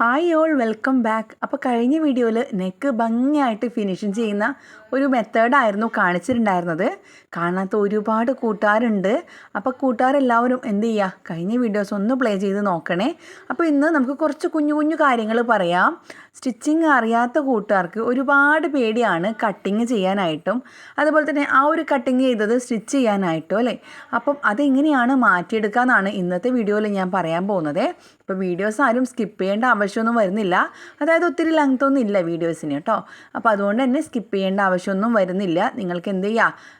Hi all welcome back അപ്പോൾ കഴിഞ്ഞ വീഡിയോയിൽ നെക്ക് ഭംഗിയായിട്ട് ഫിനിഷിങ് ചെയ്യുന്ന ഒരു മെത്തേഡായിരുന്നു കാണിച്ചിട്ടുണ്ടായിരുന്നത്. കാണാത്ത ഒരുപാട് കൂട്ടുകാരുണ്ട്. അപ്പോൾ കൂട്ടുകാരെല്ലാവരും എന്ത് ചെയ്യുക കഴിഞ്ഞ വീഡിയോസ് ഒന്ന് പ്ലേ ചെയ്ത് നോക്കണേ. അപ്പോൾ ഇന്ന് നമുക്ക് കുറച്ച് കുഞ്ഞു കുഞ്ഞു കാര്യങ്ങൾ പറയാം. സ്റ്റിച്ചിങ് അറിയാത്ത കൂട്ടുകാർക്ക് ഒരുപാട് പേടിയാണ് കട്ടിങ് ചെയ്യാനായിട്ടും. അതുപോലെ തന്നെ ആ ഒരു കട്ടിങ് ചെയ്തത് സ്റ്റിച്ച് ചെയ്യാനായിട്ടും അല്ലേ? അപ്പം അതെങ്ങനെയാണ് മാറ്റിയെടുക്കുക എന്നാണ് ഇന്നത്തെ വീഡിയോയിൽ ഞാൻ പറയാൻ പോകുന്നത്. ഇപ്പോൾ വീഡിയോസ് ആരും സ്കിപ്പ് ചെയ്യേണ്ട ആവശ്യമൊന്നും വരുന്നില്ല. അതായത് ഒത്തിരി ലെങ്ത് ഒന്നും ഇല്ല വീഡിയോസിന് കേട്ടോ. അപ്പോൾ അതുകൊണ്ട് തന്നെ സ്കിപ്പ് ചെയ്യേണ്ട ആവശ്യമൊന്നും വരുന്നില്ല. നിങ്ങൾക്ക് എന്ത് ചെയ്യുക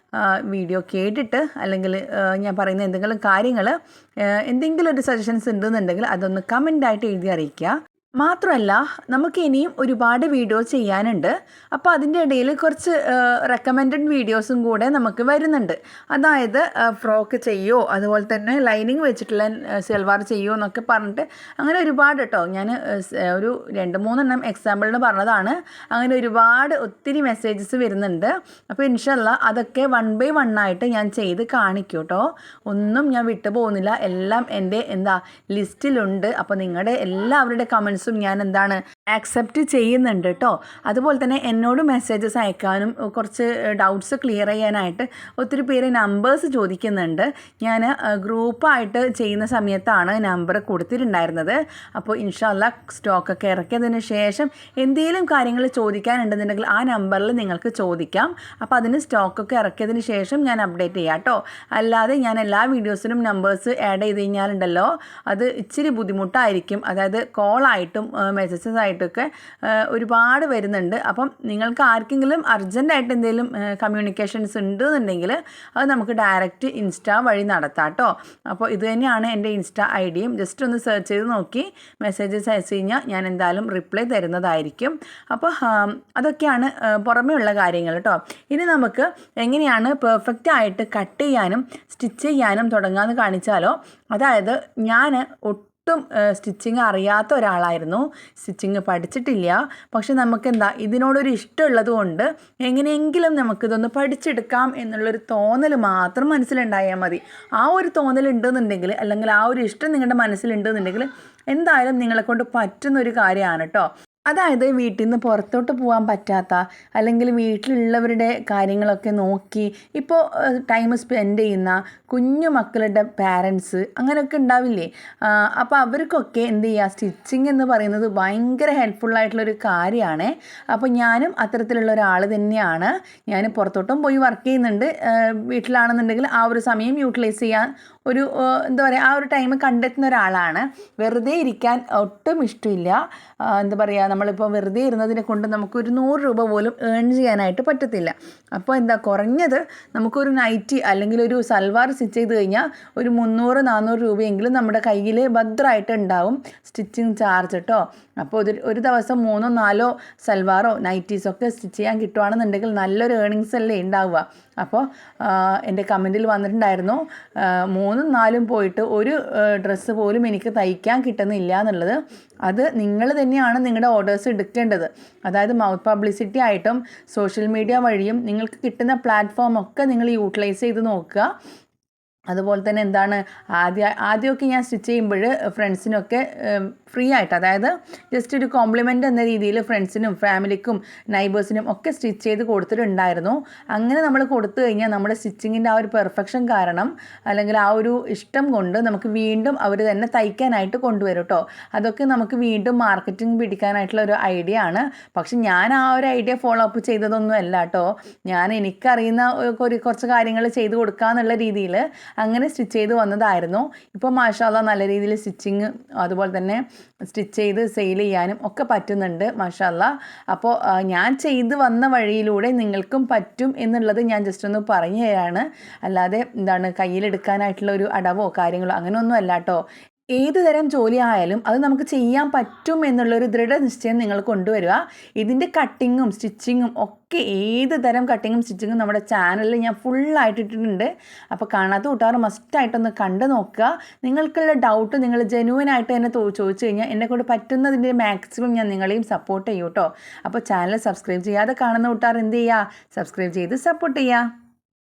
വീഡിയോ കേട്ടിട്ട് അല്ലെങ്കിൽ ഞാൻ പറയുന്ന എന്തെങ്കിലും കാര്യങ്ങൾ എന്തെങ്കിലും ഒരു സജഷൻസ് ഉണ്ടെന്നുണ്ടെങ്കിൽ അതൊന്ന് കമന്റായിട്ട് എഴുതി അറിയിക്കുക. മാത്രമല്ല നമുക്ക് ഇനിയും ഒരുപാട് വീഡിയോ ചെയ്യാനുണ്ട്. അപ്പോൾ അതിന്റെ ഇടയിൽ കുറച്ച് റെക്കമെൻഡഡ് വീഡിയോസും കൂടെ നമുക്ക് വരുന്നുണ്ട്. അതായത് ഫ്രോക്ക് ചെയ്യോ അതുപോലെ തന്നെ ലൈനിങ് വെച്ചിട്ടുള്ള സെൽവാർ ചെയ്യോ എന്നൊക്കെ പറഞ്ഞിട്ട് അങ്ങനെ ഒരുപാട് കേട്ടോ ഞാൻ ഒരു രണ്ട് മൂന്നെണ്ണം എക്സാമ്പിളിന് പറഞ്ഞതാണ്. അങ്ങനെ ഒരുപാട് ഒത്തിരി മെസ്സേജസ് വരുന്നുണ്ട്. അപ്പോൾ ഇൻഷല്ല അതൊക്കെ വൺ ബൈ വൺ ആയിട്ട് ഞാൻ ചെയ്ത് കാണിക്കും കേട്ടോ ഒന്നും ഞാൻ വിട്ടു പോകുന്നില്ല എല്ലാം എന്റെ എന്താ ലിസ്റ്റിലുണ്ട് അപ്പോൾ നിങ്ങളുടെ എല്ലാവരുടെ കമൻസ് കമൻസും ഞാൻ എന്താണ് ആക്സെപ്റ്റ് ചെയ്യുന്നുണ്ട് കേട്ടോ അതുപോലെ തന്നെ എന്നോട് മെസ്സേജസ് അയക്കാനും കുറച്ച് ഡൗട്ട്സ് ക്ലിയർ ചെയ്യാനായിട്ട് ഒത്തിരി പേര് നമ്പേഴ്സ് ചോദിക്കുന്നുണ്ട്. ഞാൻ ഗ്രൂപ്പായിട്ട് ചെയ്യുന്ന സമയത്താണ് നമ്പർ കൊടുത്തിട്ടുണ്ടായിരുന്നത്. അപ്പോൾ ഇൻഷാല്ല സ്റ്റോക്കൊക്കെ ഇറക്കിയതിന് ശേഷം എന്തെങ്കിലും കാര്യങ്ങൾ ചോദിക്കാനുണ്ടെന്നുണ്ടെങ്കിൽ ആ നമ്പറിൽ നിങ്ങൾക്ക് ചോദിക്കാം. അപ്പോൾ അതിന് സ്റ്റോക്കൊക്കെ ഇറക്കിയതിന് ശേഷം ഞാൻ അപ്ഡേറ്റ് ചെയ്യാം കേട്ടോ അല്ലാതെ ഞാൻ എല്ലാ വീഡിയോസിനും നമ്പേഴ്സ് ആഡ് ചെയ്ത് കഴിഞ്ഞാലുണ്ടല്ലോ അത് ഇച്ചിരി ബുദ്ധിമുട്ടായിരിക്കും. അതായത് കോളായിട്ടും മെസ്സേജസ് ആയിട്ടൊക്കെ ഒരുപാട് വരുന്നുണ്ട്. അപ്പം നിങ്ങൾക്ക് ആർക്കെങ്കിലും അർജന്റായിട്ട് എന്തെങ്കിലും കമ്മ്യൂണിക്കേഷൻസ് ഉണ്ട് എന്നുണ്ടെങ്കിൽ അത് നമുക്ക് ഡയറക്റ്റ് ഇൻസ്റ്റാ വഴി നടത്താം കേട്ടോ അപ്പോൾ ഇത് തന്നെയാണ് എന്റെ ഇൻസ്റ്റാ ഐ ഡിയും ജസ്റ്റ് ഒന്ന് സെർച്ച് ചെയ്ത് നോക്കി മെസ്സേജസ് അയച്ചു കഴിഞ്ഞാൽ ഞാൻ എന്തായാലും റിപ്ലൈ തരുന്നതായിരിക്കും. അപ്പോൾ അതൊക്കെയാണ് പുറമേ ഉള്ള കാര്യങ്ങൾ കേട്ടോ ഇനി നമുക്ക് എങ്ങനെയാണ് പെർഫെക്റ്റ് ആയിട്ട് കട്ട് ചെയ്യാനും സ്റ്റിച്ച് ചെയ്യാനും തുടങ്ങാമെന്ന് കാണിച്ചാലോ. അതായത് ഞാൻ ഒട്ടും സ്റ്റിച്ചിങ് അറിയാത്ത ഒരാളായിരുന്നു. സ്റ്റിച്ചിങ് പഠിച്ചിട്ടില്ല. പക്ഷെ നമുക്ക് എന്താ ഇതിനോടൊരു ഇഷ്ടമുള്ളത് കൊണ്ട് എങ്ങനെയെങ്കിലും നമുക്കിതൊന്ന് പഠിച്ചെടുക്കാം എന്നുള്ളൊരു തോന്നൽ മാത്രം മനസ്സിലുണ്ടായാൽ മതി. ആ ഒരു തോന്നൽ ഉണ്ടെന്നുണ്ടെങ്കിൽ അല്ലെങ്കിൽ ആ ഒരു ഇഷ്ടം നിങ്ങളുടെ മനസ്സിലുണ്ടെന്നുണ്ടെങ്കിൽ എന്തായാലും നിങ്ങളെക്കൊണ്ട് പറ്റുന്നൊരു കാര്യമാണ് കേട്ടോ അതായത് വീട്ടിൽ നിന്ന് പുറത്തോട്ട് പോകാൻ പറ്റാത്ത അല്ലെങ്കിൽ വീട്ടിലുള്ളവരുടെ കാര്യങ്ങളൊക്കെ നോക്കി ഇപ്പോൾ ടൈം സ്പെൻഡ് ചെയ്യുന്ന കുഞ്ഞു മക്കളുടെ പാരൻസ് അങ്ങനെയൊക്കെ ഉണ്ടാവില്ലേ? അപ്പോൾ അവർക്കൊക്കെ എന്ത് ചെയ്യുക സ്റ്റിച്ചിങ് എന്ന് പറയുന്നത് ഭയങ്കര ഹെൽപ്ഫുള്ളായിട്ടുള്ളൊരു കാര്യമാണ്. അപ്പോൾ ഞാനും അത്തരത്തിലുള്ള ഒരാൾ തന്നെയാണ്. ഞാൻ പുറത്തോട്ടും പോയി വർക്ക് ചെയ്യുന്നുണ്ട്. വീട്ടിലാണെന്നുണ്ടെങ്കിൽ ആ ഒരു സമയം യൂട്ടിലൈസ് ചെയ്യാൻ ഒരു എന്താ പറയുക ആ ഒരു ടൈം കണ്ടെത്തുന്ന ഒരാളാണ്. വെറുതെ ഇരിക്കാൻ ഒട്ടും ഇഷ്ടമില്ല. എന്താ പറയുക നമ്മളിപ്പോൾ വെറുതെ ഇരുന്നതിനെ കൊണ്ട് നമുക്കൊരു നൂറ് രൂപ പോലും ഏൺ ചെയ്യാനായിട്ട് പറ്റത്തില്ല. അപ്പോൾ എന്താ കുറഞ്ഞത് നമുക്കൊരു നൈറ്റി അല്ലെങ്കിൽ ഒരു സൽവാർ സ്റ്റിച്ച് ചെയ്ത് കഴിഞ്ഞാൽ ഒരു മുന്നൂറ് നാനൂറ് രൂപയെങ്കിലും നമ്മുടെ കയ്യിൽ ഭദ്രമായിട്ട് ഉണ്ടാവും. സ്റ്റിച്ചിങ് ചാർജ് കേട്ടോ അപ്പോൾ ഒരു ഒരു ദിവസം മൂന്നോ നാലോ സൽവാറോ നൈറ്റീസൊക്കെ സ്റ്റിച്ച് ചെയ്യാൻ കിട്ടുവാണെന്നുണ്ടെങ്കിൽ നല്ലൊരു ഏണിങ്സ് അല്ലേ ഉണ്ടാവുക. അപ്പോൾ എന്റെ കമന്റിൽ വന്നിട്ടുണ്ടായിരുന്നു മൂന്നും നാലും പോയിട്ട് ഒരു ഡ്രസ്സ് പോലും എനിക്ക് തയ്ക്കാൻ കിട്ടുന്നില്ല എന്നുള്ളത്. അത് നിങ്ങൾ തന്നെയാണ് നിങ്ങളുടെ ഓർഡേഴ്സ് എടുക്കേണ്ടത്. അതായത് മൗത്ത് പബ്ലിസിറ്റി ആയിട്ടും സോഷ്യൽ മീഡിയ വഴിയും നിങ്ങൾക്ക് കിട്ടുന്ന പ്ലാറ്റ്ഫോമൊക്കെ നിങ്ങൾ യൂട്ടിലൈസ് ചെയ്ത് നോക്കുക. അതുപോലെ തന്നെ എന്താണ് ആദ്യ ആദ്യമൊക്കെ ഞാൻ സ്റ്റിച്ച് ചെയ്യുമ്പോൾ ഫ്രണ്ട്സിനൊക്കെ ഫ്രീ ആയിട്ട് അതായത് ജസ്റ്റ് ഒരു കോംപ്ലിമെന്റ് എന്ന രീതിയിൽ ഫ്രണ്ട്സിനും ഫാമിലിക്കും നൈബേഴ്സിനും ഒക്കെ സ്റ്റിച്ച് ചെയ്ത് കൊടുത്തിട്ടുണ്ടായിരുന്നു. അങ്ങനെ നമ്മൾ കൊടുത്തു കഴിഞ്ഞാൽ നമ്മുടെ സ്റ്റിച്ചിങ്ങിന്റെ ആ ഒരു പെർഫെക്ഷൻ കാരണം അല്ലെങ്കിൽ ആ ഒരു ഇഷ്ടം കൊണ്ട് നമുക്ക് വീണ്ടും അവർ തന്നെ തയ്ക്കാനായിട്ട് കൊണ്ടുവരും കേട്ടോ അതൊക്കെ നമുക്ക് വീണ്ടും മാർക്കറ്റിംഗ് പിടിക്കാനായിട്ടുള്ള ഒരു ഐഡിയ ആണ്. പക്ഷെ ഞാൻ ആ ഒരു ഐഡിയ ഫോളോ അപ്പ് ചെയ്തതൊന്നും അല്ല കേട്ടോ ഞാൻ എനിക്കറിയുന്ന കുറച്ച് കാര്യങ്ങൾ ചെയ്ത് കൊടുക്കുക എന്നുള്ള രീതിയിൽ അങ്ങനെ സ്റ്റിച്ച് ചെയ്ത് വന്നതായിരുന്നു. ഇപ്പോൾ മാഷാല്ല നല്ല രീതിയിൽ സ്റ്റിച്ചിങ് അതുപോലെ തന്നെ സ്റ്റിച്ച് ചെയ്ത് സെയിൽ ചെയ്യാനും ഒക്കെ പറ്റുന്നുണ്ട് മാഷാല്ല അപ്പോൾ ഞാൻ ചെയ്ത് വന്ന വഴിയിലൂടെ നിങ്ങൾക്കും പറ്റും എന്നുള്ളത് ഞാൻ ജസ്റ്റ് ഒന്ന് പറഞ്ഞു തരാണ്. അല്ലാതെ എന്താണ് കയ്യിലെടുക്കാനായിട്ടുള്ള ഒരു അടവോ കാര്യങ്ങളോ അങ്ങനെയൊന്നും അല്ല കേട്ടോ. ഏത് തരം ജോലി ആയാലും അത് നമുക്ക് ചെയ്യാൻ പറ്റും എന്നുള്ളൊരു ദൃഢനിശ്ചയം നിങ്ങൾ കൊണ്ടുവരിക. ഇതിന്റെ കട്ടിങ്ങും സ്റ്റിച്ചിങ്ങും ഒക്കെ ഏത് തരം കട്ടിങ്ങും സ്റ്റിച്ചിങ്ങും നമ്മുടെ ചാനലിൽ ഞാൻ ഫുള്ളായിട്ട് ഇട്ടിട്ടുണ്ട് അപ്പോൾ കാണാത്ത കൂട്ടുകാർ മസ്റ്റായിട്ടൊന്ന് കണ്ടു നോക്കുക. നിങ്ങൾക്കുള്ള ഡൗട്ട് നിങ്ങൾ ജെനുവൻ ആയിട്ട് തന്നെ ചോദിച്ചു കഴിഞ്ഞാൽ എന്നെ കൊണ്ട് പറ്റുന്നതിന്റെ മാക്സിമം ഞാൻ നിങ്ങളെയും സപ്പോർട്ട് ചെയ്യൂട്ടോ അപ്പോൾ ചാനൽ സബ്സ്ക്രൈബ് ചെയ്യാതെ കാണുന്ന കൂട്ടുകാർ എന്ത് ചെയ്യുക? സബ്സ്ക്രൈബ് ചെയ്ത് സപ്പോർട്ട് ചെയ്യുക.